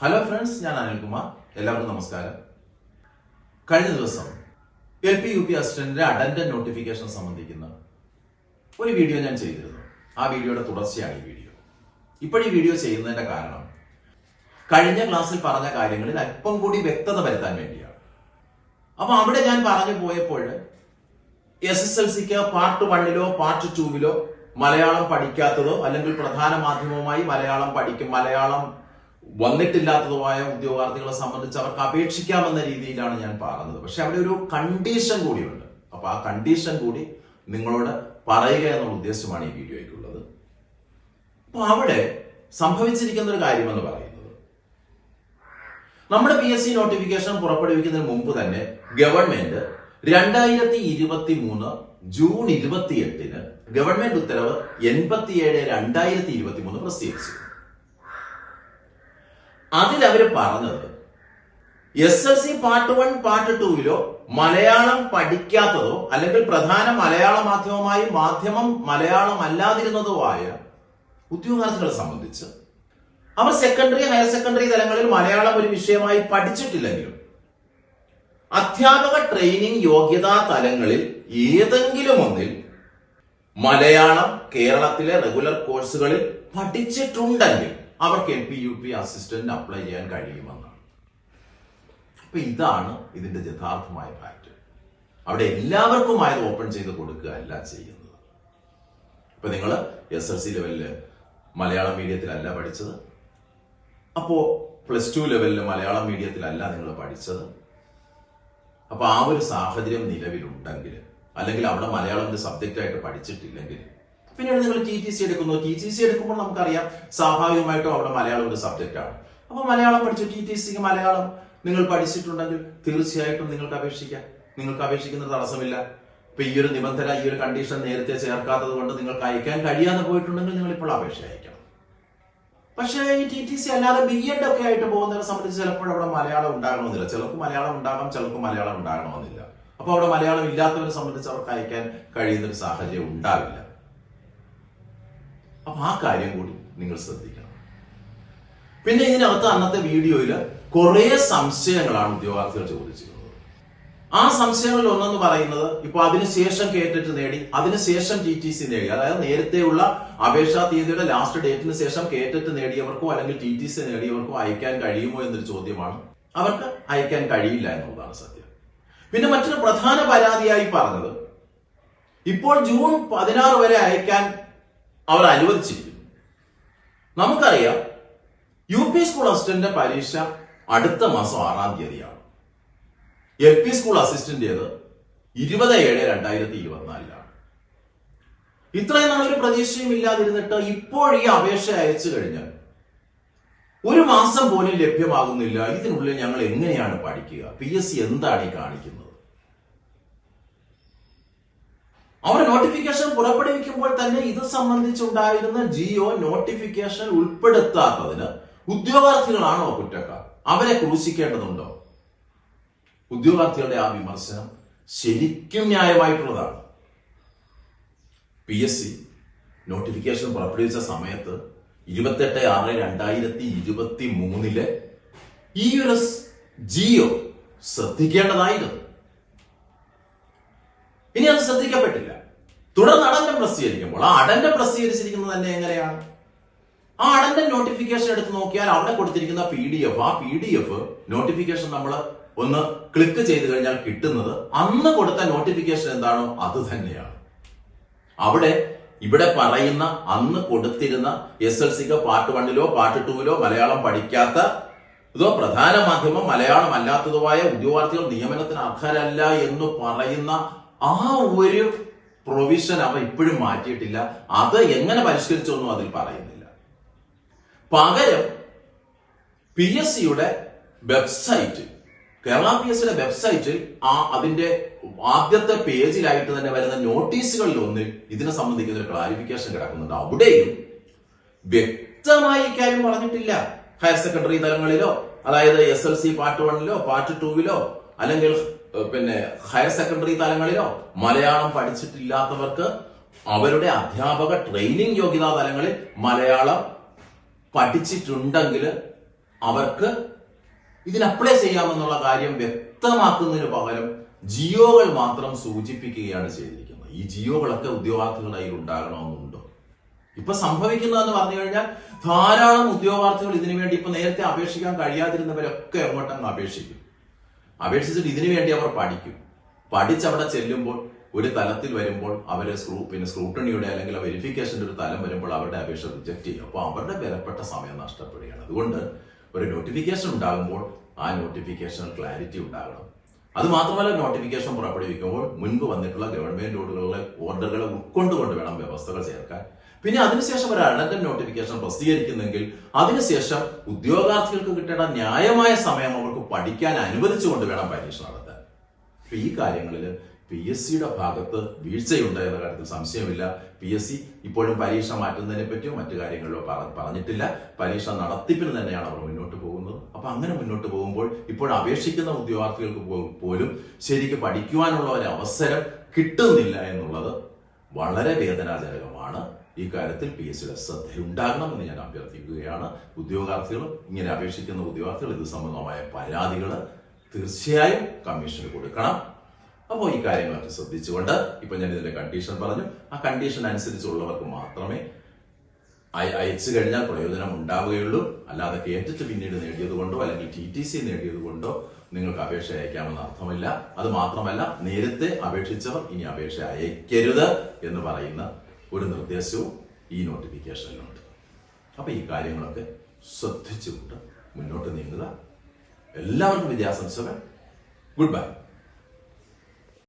Hello friends ഞാൻ അനിൽകുമാർ എല്ലാവർക്കും നമസ്കാരം. കഴിഞ്ഞ ദിവസം എൽ പി യു പി അസിസ്റ്റന്റിന്റെ അഡന്റ് നോട്ടിഫിക്കേഷൻ സംബന്ധിക്കുന്ന ഒരു വീഡിയോ ഞാൻ ചെയ്തിരുന്നു. ആ വീഡിയോയുടെ തുടർച്ചയാണ് ഈ വീഡിയോ. ഇപ്പോൾ ഈ വീഡിയോ ചെയ്യുന്നതിന്റെ കാരണം കഴിഞ്ഞ ക്ലാസ്സിൽ പറഞ്ഞ കാര്യങ്ങളിൽ അല്പം കൂടി വ്യക്തത വരുത്താൻ വേണ്ടിയാണ്. അപ്പൊ അവിടെ ഞാൻ പറഞ്ഞു പോയപ്പോൾ എസ് എസ് എൽ സിക്ക് പാർട്ട് വണ്ണിലോ പാർട്ട് ടൂവിലോ മലയാളം പഠിക്കാത്തതോ അല്ലെങ്കിൽ പ്രധാന മാധ്യമവുമായി മലയാളം പഠിക്കും മലയാളം വന്നിട്ടില്ലാത്തതുമായ ഉദ്യോഗാർത്ഥികളെ സംബന്ധിച്ച് അവർക്ക് അപേക്ഷിക്കാമെന്ന രീതിയിലാണ് ഞാൻ പറഞ്ഞത് പക്ഷെ അവിടെ ഒരു കണ്ടീഷൻ കൂടിയുണ്ട്. അപ്പൊ ആ കണ്ടീഷൻ കൂടി നിങ്ങളോട് പറയുക എന്നുള്ള ഉദ്ദേശമാണ് ഈ വീഡിയോയ്ക്കുള്ളത് അപ്പൊ അവിടെ സംഭവിച്ചിരിക്കുന്ന ഒരു കാര്യമെന്ന് പറയുന്നത്. നമ്മുടെ പി എസ് സി നോട്ടിഫിക്കേഷൻ പുറപ്പെടുവിക്കുന്നതിന് മുമ്പ് തന്നെ ഗവൺമെന്റ് രണ്ടായിരത്തി ഇരുപത്തി മൂന്ന് ജൂൺ ഇരുപത്തിയെട്ടിന് ഗവൺമെന്റ് ഉത്തരവ് എൺപത്തിയേഴ് രണ്ടായിരത്തി ഇരുപത്തി മൂന്ന് പ്രസിദ്ധീകരിച്ചു. അതിൽ അവർ പറഞ്ഞത് S L C part one part ടൂവിലോ Malayalam പഠിക്കാത്തതോ അല്ലെങ്കിൽ പ്രധാന മലയാള മാധ്യമമായി മാധ്യമം മലയാളം അല്ലാതിരുന്നതോ ആയ ഉദ്യോഗാർത്ഥികളെ സംബന്ധിച്ച് അവർ സെക്കൻഡറി ഹയർ സെക്കൻഡറി തലങ്ങളിൽ മലയാളം ഒരു വിഷയമായി പഠിച്ചിട്ടില്ലെങ്കിലും അധ്യാപക ട്രെയിനിങ് യോഗ്യതാ തലങ്ങളിൽ ഏതെങ്കിലും ഒന്നിൽ മലയാളം കേരളത്തിലെ റെഗുലർ കോഴ്സുകളിൽ പഠിച്ചിട്ടുണ്ടെങ്കിൽ അവർക്ക് M P U P assistant apply ചെയ്യാൻ കഴിയുമെന്നാണ്. അപ്പൊ ഇതാണ് ഇതിന്റെ യഥാർത്ഥമായ ഫാക്ട് അവിടെ എല്ലാവർക്കും എല്ലാവർക്കുമായത് ഓപ്പൺ ചെയ്ത് കൊടുക്കുക അല്ല ചെയ്യുന്നത്. ഇപ്പൊ നിങ്ങൾ എസ് എൽ സി ലെവലിൽ മലയാളം മീഡിയത്തിലല്ല പഠിച്ചത്. അപ്പോ പ്ലസ് ടു ലെവലിൽ മലയാളം മീഡിയത്തിലല്ല നിങ്ങൾ പഠിച്ചത്. അപ്പൊ ആ ഒരു സാഹചര്യം നിലവിലുണ്ടെങ്കിൽ അല്ലെങ്കിൽ അവിടെ മലയാളം ഒരു സബ്ജക്റ്റ് ആയിട്ട് പഠിച്ചിട്ടില്ലെങ്കിൽ പിന്നീട് നിങ്ങൾ ടി ടി സി എടുക്കുന്നു. ടി ടി സി എടുക്കുമ്പോൾ നമുക്കറിയാം സ്വാഭാവികമായിട്ടും അവിടെ മലയാളം ഒരു സബ്ജക്റ്റ് ആണ്. അപ്പൊ മലയാളം പഠിച്ചു ടി ടി സിക്ക് മലയാളം നിങ്ങൾ പഠിച്ചിട്ടുണ്ടെങ്കിൽ തീർച്ചയായിട്ടും നിങ്ങൾക്ക് അപേക്ഷിക്കാം. നിങ്ങൾക്ക് അപേക്ഷിക്കുന്ന തടസ്സമില്ല. ഇപ്പൊ ഈ ഒരു നിബന്ധന ഈ ഒരു കണ്ടീഷൻ നേരത്തെ ചേർക്കാത്തത് കൊണ്ട് നിങ്ങൾക്ക് അയക്കാൻ കഴിയാതെ പോയിട്ടുണ്ടെങ്കിൽ നിങ്ങൾ ഇപ്പോൾ അപേക്ഷ അയക്കണം. പക്ഷേ ഈ ടി ടി സി അല്ലാതെ ബി എഡ് ഒക്കെ ആയിട്ട് പോകുന്നതിനെ സംബന്ധിച്ച് ചിലപ്പോൾ അവിടെ മലയാളം ഉണ്ടാകണമെന്നില്ല. ചിലർക്ക് മലയാളം ഉണ്ടാകാം ചിലർക്ക് മലയാളം ഉണ്ടാകണമെന്നില്ല. അപ്പൊ അവിടെ മലയാളം ഇല്ലാത്തവരെ സംബന്ധിച്ച് അവർക്ക് അയക്കാൻ കഴിയുന്ന ഒരു സാഹചര്യം ഉണ്ടാവില്ല. അപ്പൊ ആ കാര്യം കൂടി നിങ്ങൾ ശ്രദ്ധിക്കണം. പിന്നെ ഇതിനകത്ത് അന്നത്തെ വീഡിയോയിൽ കുറെ സംശയങ്ങളാണ് ഉദ്യോഗാർത്ഥികൾ ചോദിച്ചിരുന്നത് ആ സംശയങ്ങളിൽ ഒന്നെന്ന് പറയുന്നത് ഇപ്പൊ അതിനുശേഷം കേട്ടിട്ട് നേടി അതിനുശേഷം ടി ടി സി നേടി. അതായത് നേരത്തെയുള്ള അപേക്ഷാ തീയതിയുടെ ലാസ്റ്റ് ഡേറ്റിന് ശേഷം കേട്ടിട്ട് നേടിയവർക്കോ അല്ലെങ്കിൽ ടി ടി സി നേടിയവർക്കോ അയക്കാൻ കഴിയുമോ എന്നൊരു ചോദ്യമാണ്. അവർക്ക് അയക്കാൻ കഴിയില്ല എന്നുള്ളതാണ് സത്യം. പിന്നെ മറ്റൊരു പ്രധാന പരാതിയായി പറഞ്ഞത് ഇപ്പോൾ ജൂൺ പതിനാറ് വരെ അയക്കാൻ അവർ അനുവദിച്ചിരിക്കുന്നു. നമുക്കറിയാം യു പി സ്കൂൾ അസിസ്റ്റന്റിന്റെ പരീക്ഷ അടുത്ത മാസം ആറാം തീയതിയാണ്. എൽ പി സ്കൂൾ അസിസ്റ്റന്റേത് ഇരുപത് ഏഴ് രണ്ടായിരത്തി ഇരുപത്തിനാലിലാണ് ഇത്രയും നാളൊരു പ്രതീക്ഷയും ഇല്ലാതിരുന്നിട്ട് ഇപ്പോൾ ഈ അപേക്ഷ അയച്ചു കഴിഞ്ഞാൽ ഒരു മാസം പോലും ലഭ്യമാകുന്നില്ല. ഇതിനുള്ളിൽ ഞങ്ങൾ എങ്ങനെയാണ് പഠിക്കുക? പി എസ് സി എന്താണ് ഈ കാണിക്കുന്നത്? അവർ നോട്ടിഫിക്കേഷൻ പുറപ്പെടുവിക്കുമ്പോൾ തന്നെ ഇത് സംബന്ധിച്ചുണ്ടായിരുന്ന ജിയോ നോട്ടിഫിക്കേഷൻ ഉൾപ്പെടുത്താത്തതിന് ഉദ്യോഗാർത്ഥികളാണോ കുറ്റക്കാർ? അവരെ ക്രൂശിക്കേണ്ടതുണ്ടോ? ഉദ്യോഗാർത്ഥികളുടെ ആ വിമർശനം ശരിക്കും ന്യായമായിട്ടുള്ളതാണ്. പി എസ് സി നോട്ടിഫിക്കേഷൻ പുറപ്പെടുവിച്ച സമയത്ത് ഇരുപത്തെട്ട് ആറ് രണ്ടായിരത്തി ഇരുപത്തി മൂന്നിലെ ഈ ഒരു ജിയോ ശ്രദ്ധിക്കേണ്ടതായിരുന്നു. ഇനി അത് ശ്രദ്ധിക്കപ്പെട്ടില്ല. തുടർന്ന് അടന്റെ പ്രസിദ്ധീകരിക്കുമ്പോൾ ആ അടന്റെ പ്രസിദ്ധീകരിച്ചിരിക്കുന്നത് തന്നെ എങ്ങനെയാണ്? ആ അടന്റെ നോട്ടിഫിക്കേഷൻ എടുത്ത് നോക്കിയാൽ അവിടെ കൊടുത്തിരിക്കുന്ന പി ഡി എഫ് ആ പി ഡി എഫ് നോട്ടിഫിക്കേഷൻ നമ്മൾ ഒന്ന് ക്ലിക്ക് ചെയ്ത് കഴിഞ്ഞാൽ കിട്ടുന്നത് അന്ന് കൊടുത്ത നോട്ടിഫിക്കേഷൻ എന്താണോ അത് തന്നെയാണ്. അവിടെ ഇവിടെ പറയുന്ന അന്ന് കൊടുത്തിരുന്ന എസ് എൽ സിക്ക് പാർട്ട് വണ്ണിലോ പാർട്ട് ടൂവിലോ മലയാളം പഠിക്കാത്ത ഇതോ പ്രധാന മാധ്യമം മലയാളം അല്ലാത്തതുമായ ഉദ്യോഗാർത്ഥികൾ നിയമനത്തിന് അർഹരല്ല എന്ന് പറയുന്ന ആ ഒരു പ്രൊവിഷൻ അവ ഇപ്പോഴും മാറ്റിയിട്ടില്ല. അത് എങ്ങനെ പരിഷ്കരിച്ചൊന്നും അതിൽ പറയുന്നില്ല. പകരം പി എസ് സിയുടെ വെബ്സൈറ്റ് കേരള പി എസ് സിയുടെ വെബ്സൈറ്റിൽ ആ അതിന്റെ ആദ്യത്തെ പേജിലായിട്ട് തന്നെ വരുന്ന നോട്ടീസുകളിൽ ഒന്നിൽ ഇതിനെ സംബന്ധിക്കുന്ന ഒരു ക്ലാരിഫിക്കേഷൻ കിടക്കുന്നുണ്ട്. അവിടെയും വ്യക്തമായി ഇക്കാര്യം പറഞ്ഞിട്ടില്ല. ഹയർ സെക്കൻഡറി തലങ്ങളിലോ അതായത് എസ് എൽ സി പാർട്ട് വണ്ണിലോ പാർട്ട് ടൂവിലോ അല്ലെങ്കിൽ പിന്നെ ഹയർ സെക്കൻഡറി തലങ്ങളിലോ മലയാളം പഠിച്ചിട്ടില്ലാത്തവർക്ക് അവരുടെ അധ്യാപക ട്രെയിനിങ് യോഗ്യതാ തലങ്ങളിൽ മലയാളം പഠിച്ചിട്ടുണ്ടെങ്കിൽ അവർക്ക് ഇതിന് അപ്ലൈ ചെയ്യാമെന്നുള്ള കാര്യം വ്യക്തമാക്കുന്നതിന് പകരം ജിയോകൾ മാത്രം സൂചിപ്പിക്കുകയാണ് ചെയ്തിരിക്കുന്നത്. ഈ ജിയോകളൊക്കെ ഉദ്യോഗാർത്ഥികളുടെ കയ്യിൽ ഉണ്ടാകണമെന്നുണ്ടോ? ഇപ്പൊ സംഭവിക്കുന്നതെന്ന് പറഞ്ഞു കഴിഞ്ഞാൽ ധാരാളം ഉദ്യോഗാർത്ഥികൾ ഇതിനു വേണ്ടി ഇപ്പൊ നേരത്തെ അപേക്ഷിക്കാൻ കഴിയാതിരുന്നവരൊക്കെ എങ്ങോട്ടങ്ങ് അപേക്ഷിക്കും. അപേക്ഷിച്ചിട്ട് ഇതിനു വേണ്ടി അവർ പഠിക്കും. പഠിച്ചവിടെ ചെല്ലുമ്പോൾ ഒരു തലത്തിൽ വരുമ്പോൾ അവരെ സ്ക്രൂ പിന്നെ സ്ക്രൂട്ടണിയുടെ അല്ലെങ്കിൽ വെരിഫിക്കേഷന്റെ ഒരു തലം വരുമ്പോൾ അവരുടെ അപേക്ഷ റിജക്ട് ചെയ്യും. അപ്പോൾ അവരുടെ വിലപ്പെട്ട സമയം നഷ്ടപ്പെടുകയാണ്. അതുകൊണ്ട് ഒരു നോട്ടിഫിക്കേഷൻ ഉണ്ടാകുമ്പോൾ ആ നോട്ടിഫിക്കേഷൻ ക്ലാരിറ്റി ഉണ്ടാകണം. അത് മാത്രമല്ല നോട്ടിഫിക്കേഷൻ പുറപ്പെടുവിക്കുമ്പോൾ മുൻപ് വന്നിട്ടുള്ള ഗവൺമെന്റ് ഓർഡറുകളെ ഓർഡറുകളെ ഉൾക്കൊണ്ടുകൊണ്ട് വേണം വ്യവസ്ഥകൾ ചേർക്കാൻ. പിന്നെ അതിനുശേഷം ഒരു അഴകൻ നോട്ടിഫിക്കേഷൻ പ്രസിദ്ധീകരിക്കുന്നെങ്കിൽ അതിനുശേഷം ഉദ്യോഗാർത്ഥികൾക്ക് കിട്ടേണ്ട ന്യായമായ സമയം അവർക്ക് പഠിക്കാൻ അനുവദിച്ചുകൊണ്ട് വേണം പരീക്ഷ നടത്താൻ. ഈ കാര്യങ്ങളിൽ പി എസ് സിയുടെ ഭാഗത്ത് വീഴ്ചയുണ്ട് എന്ന കാര്യത്തിൽ സംശയമില്ല. പി എസ് സി ഇപ്പോഴും പരീക്ഷ മാറ്റുന്നതിനെ പറ്റിയോ മറ്റു കാര്യങ്ങളിലോ പറഞ്ഞിട്ടില്ല. പരീക്ഷ നടത്തിപ്പിന് തന്നെയാണ് അവർ മുന്നോട്ട് പോകുന്നത്. അപ്പൊ അങ്ങനെ മുന്നോട്ട് പോകുമ്പോൾ ഇപ്പോൾ അപേക്ഷിക്കുന്ന ഉദ്യോഗാർത്ഥികൾക്ക് പോലും ശരിക്ക് പഠിക്കുവാനുള്ള ഒരു അവസരം കിട്ടുന്നില്ല എന്നുള്ളത് വളരെ വേദനാജനകമാണ്. ഈ കാര്യത്തിൽ പി എസ് സിയുടെ ശ്രദ്ധയുണ്ടാകണമെന്ന് ഞാൻ അഭ്യർത്ഥിക്കുകയാണ്. ഉദ്യോഗാർത്ഥികൾ ഇങ്ങനെ അപേക്ഷിക്കുന്ന ഉദ്യോഗാർത്ഥികൾ ഇത് സംബന്ധമായ പരാതികൾ തീർച്ചയായും കമ്മീഷന് കൊടുക്കണം. അപ്പോൾ ഈ കാര്യങ്ങളൊക്കെ ശ്രദ്ധിച്ചുകൊണ്ട് ഇപ്പൊ ഞാൻ ഇതിന്റെ കണ്ടീഷൻ പറഞ്ഞു. ആ കണ്ടീഷൻ അനുസരിച്ചുള്ളവർക്ക് മാത്രമേ അയ- അയച്ചു കഴിഞ്ഞാൽ പ്രയോജനം ഉണ്ടാവുകയുള്ളൂ. അല്ലാതെ കേട്ടിട്ട് പിന്നീട് നേടിയത് കൊണ്ടോ അല്ലെങ്കിൽ ടി ടി സി നേടിയത് കൊണ്ടോ നിങ്ങൾക്ക് അപേക്ഷ അയക്കാമെന്ന് അർത്ഥമില്ല. അത് മാത്രമല്ല നേരത്തെ അപേക്ഷിച്ചവർ ഇനി അപേക്ഷ അയക്കരുത് എന്ന് പറയുന്ന ഒരു നിർദ്ദേശവും ഈ നോട്ടിഫിക്കേഷനിലുണ്ട് അപ്പോൾ ഈ കാര്യങ്ങളൊക്കെ ശ്രദ്ധിച്ചുകൊണ്ട് മുന്നോട്ട് നീങ്ങുക. എല്ലാവർക്കും വിദ്യാസംശകൾ ഗുഡ് ബൈ